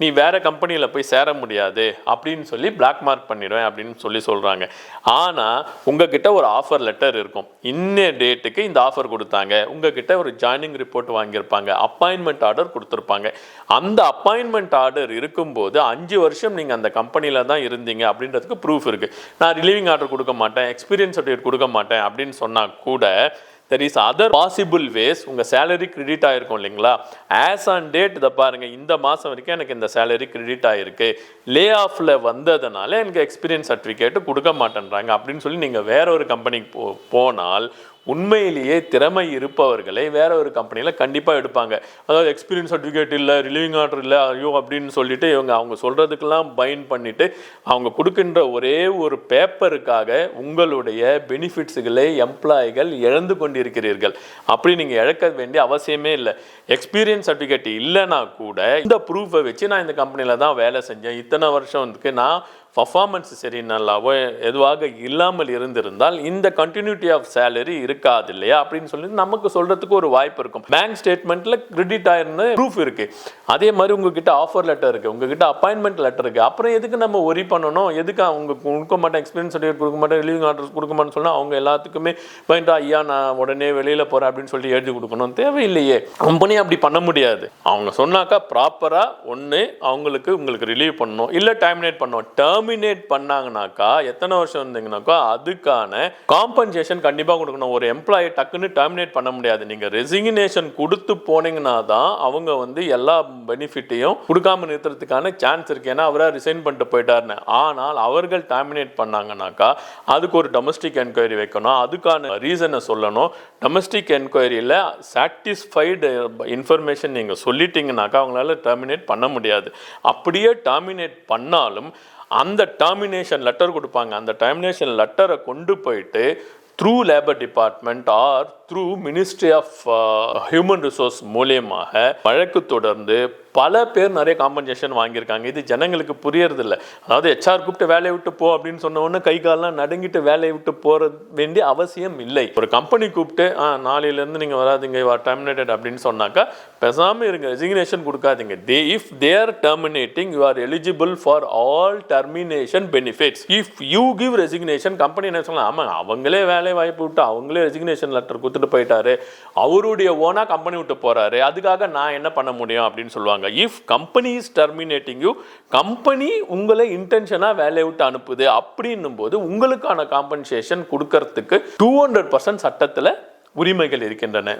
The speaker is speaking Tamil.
நீ வேறு கம்பெனியில் போய் சேர முடியாது அப்படின்னு சொல்லி பிளாக் மார்க் பண்ணிடுவேன் அப்படின்னு சொல்லி சொல்கிறாங்க ஆனால் உங்ககிட்ட ஒரு ஆஃபர் லெட்டர் இருக்கும். இன்ன டேட்டுக்கு இந்த ஆஃபர் கொடுத்தாங்க. உங்ககிட்ட ஒரு ஜாயினிங் ரிப்போர்ட் வாங்கியிருப்பாங்க. அப்பாயின்மெண்ட் ஆர்டர் கொடுத்துருப்பாங்க. அந்த அப்பாயின்மெண்ட் ஆர்டர் இருக்கும்போது அஞ்சு வருஷம் நீங்கள் அந்த கம்பெனியில் தான் இருந்தீங்க அப்படின்றதுக்கு ப்ரூஃப் இருக்குது நான் ரிலீவிங் ஆர்டர் கொடுக்க மாட்டேன் எக்ஸ்பீரியன்ஸ் சர்டிஃபிகேட் கொடுக்க மாட்டேன் அப்படின்னு சொன்னால் கூட there is other possible ways உங்கள் சேலரி கிரெடிட் ஆகிருக்கும் இல்லைங்களா? ஆஸ் ஆன் டேட் இதை பாருங்கள் இந்த மாதம் வரைக்கும் எனக்கு இந்த சேலரி கிரெடிட் ஆகிருக்கு லே ஆஃபில் வந்ததுனால எனக்கு எக்ஸ்பீரியன்ஸ் சர்டிஃபிகேட்டு கொடுக்க மாட்டேன்றாங்க. அப்படின்னு சொல்லி நீங்கள் வேற ஒரு கம்பெனிக்கு போ போனால் உண்மையிலேயே திறமை இருப்பவர்களை வேற ஒரு கம்பெனியில் கண்டிப்பாக எடுப்பாங்க. அதாவது எக்ஸ்பீரியன்ஸ் சர்டிஃபிகேட் இல்லை ரிலீவிங் ஆர்டர் இல்லை ஐயோ அப்படின்னு சொல்லிட்டு இவங்க அவங்க சொல்கிறதுக்கெல்லாம் பைன் பண்ணிட்டு அவங்க கொடுக்கின்ற ஒரே ஒரு பேப்பருக்காக உங்களுடைய பெனிஃபிட்ஸுகளை எம்ப்ளாய்கள் இழந்து கொண்டிருக்கிறீர்கள். அப்படி நீங்கள் இழக்க வேண்டிய அவசியமே இல்லை. எக்ஸ்பீரியன்ஸ் சர்டிஃபிகேட் இல்லைனா கூட இந்த ப்ரூஃபை வச்சு நான் இந்த கம்பெனியில் தான் வேலை செஞ்சேன். இத்தனை வருஷம் வந்துக்கு நான் பர்ஃபார்மன்ஸ் சரி நல்லாவோ எதுவாக இல்லாமல் இருந்திருந்தால் இந்த கண்டினியூட்டி ஆஃப் சேலரி இருக்காது இல்லையா? அப்படின்னு சொல்லி நமக்கு சொல்கிறதுக்கு ஒரு வாய்ப்பு இருக்கும். பேங்க் ஸ்டேட்மெண்ட்டில் கிரெடிட் ஆயிருந்த ப்ரூஃப் இருக்குது அதே மாதிரி உங்ககிட்ட ஆஃபர் லெட்டர் இருக்குது உங்ககிட்ட அப்பாயின்மெண்ட் லெட்டர் இருக்குது அப்புறம் எதுக்கு நம்ம ஒரி பண்ணணும்? எதுக்கு அவங்க கொடுக்க மாட்டேன்? எக்ஸ்பீரியன்ஸ் சர்டிஃபிகேட் கொடுக்க மாட்டேன்? லீவிங் ஆர்டர்ஸ் கொடுக்க மாட்டேன்னு சொன்னால் அவங்க எல்லாத்துக்குமே பயந்து ஐயா நான் உடனே வெளியில் போகிறேன் அப்படின்னு சொல்லி எழுதி கொடுக்கணும். தேவையில்லையே. கம்பெனி அப்படி பண்ண முடியாது. அவங்க சொன்னாக்கா ப்ராப்பராக ஒன்று அவங்களுக்கு உங்களுக்கு ரிலீவ் பண்ணணும். இல்லை டைமினேட் பண்ணணும். டெர்மினேட் பண்ணாங்கனாக்கா எத்தனை வருஷம் இருந்தீங்கனாக்கா அதுக்கான காம்பன்சேஷன் கண்டிப்பாக கொடுக்கணும். ஒரு எம்ப்ளாயி டக்குன்னு டெர்மினேட் பண்ண முடியாது. நீங்கள் ரெசிக்னேஷன் கொடுத்து போனீங்கன்னா தான் அவங்க வந்து எல்லா பெனிஃபிட்டையும் கொடுக்காம நிறுத்துறதுக்கான சான்ஸ் இருக்கு. ஏன்னா அவராக ரிசைன் பண்ணிட்டு போயிட்டாருன்னு. ஆனால் அவர்கள் டெர்மினேட் பண்ணாங்கனாக்கா அதுக்கு ஒரு டொமஸ்டிக் என்கொயரி வைக்கணும். அதுக்கான ரீசனை சொல்லணும். டொமஸ்டிக் என்கொயரியில் சாட்டிஸ்ஃபைடு இன்ஃபர்மேஷன் நீங்கள் சொல்லிட்டீங்கனாக்கா அவங்களால டெர்மினேட் பண்ண முடியாது. அப்படியே டெர்மினேட் பண்ணாலும் அந்த டாமினேஷன் லெட்டர் கொடுப்பாங்க. அந்த டாமினேஷன் லெட்டரை கொண்டு போயிட்டு through labour department or through ministry of human resource மூலியமாக வழக்கு தொடர்ந்து பல பேர் நிறைய காம்பன்சேஷன் வாங்கியிருக்காங்க. இது ஜனங்களுக்கு புரியறதில்ல. அதாவது ஹெச்ஆர் கூப்பிட்டு வேலையை விட்டு போ அப்படின்னு சொன்ன உடனே கை காலெல்லாம் நடுங்கிட்டு வேலையை விட்டு போகிறது வேண்டிய அவசியம் இல்லை. ஒரு கம்பெனி கூப்பிட்டு ஆ நாளையிலேருந்து நீங்கள் வராதீங்க யூ ஆர் டெர்மினேட்டட் அப்படின்னு சொன்னாக்கா பெசாமல் இருங்க ரெசிக்னேஷன் கொடுக்காதீங்க. They if they are terminating you are eligible for all termination benefits if you give resignation company என்ன சொல்லலாம் ஆமாம் அவங்களே வேலை வாய்ப்பு விட்டு அவங்களே ரெசிக்னேஷன் லெட்டர் கொடுத்துட்டு போயிட்டாரு. அவருடைய ஓனாக கம்பெனி விட்டு போகிறாரு அதுக்காக நான் என்ன பண்ண முடியும்? அப்படின்னு சொல்லுவாங்க. If company is terminating you company உங்களை இன்டென்ஷனாக வேலையை விட்டு அனுப்புது அப்படின்னும் போது உங்களுக்கான காம்பன்சேஷன் கொடுக்கறதுக்கு டூ ஹண்ட்ரட் பர்சன்ட் சட்டத்தில் உரிமைகள் இருக்கின்றன.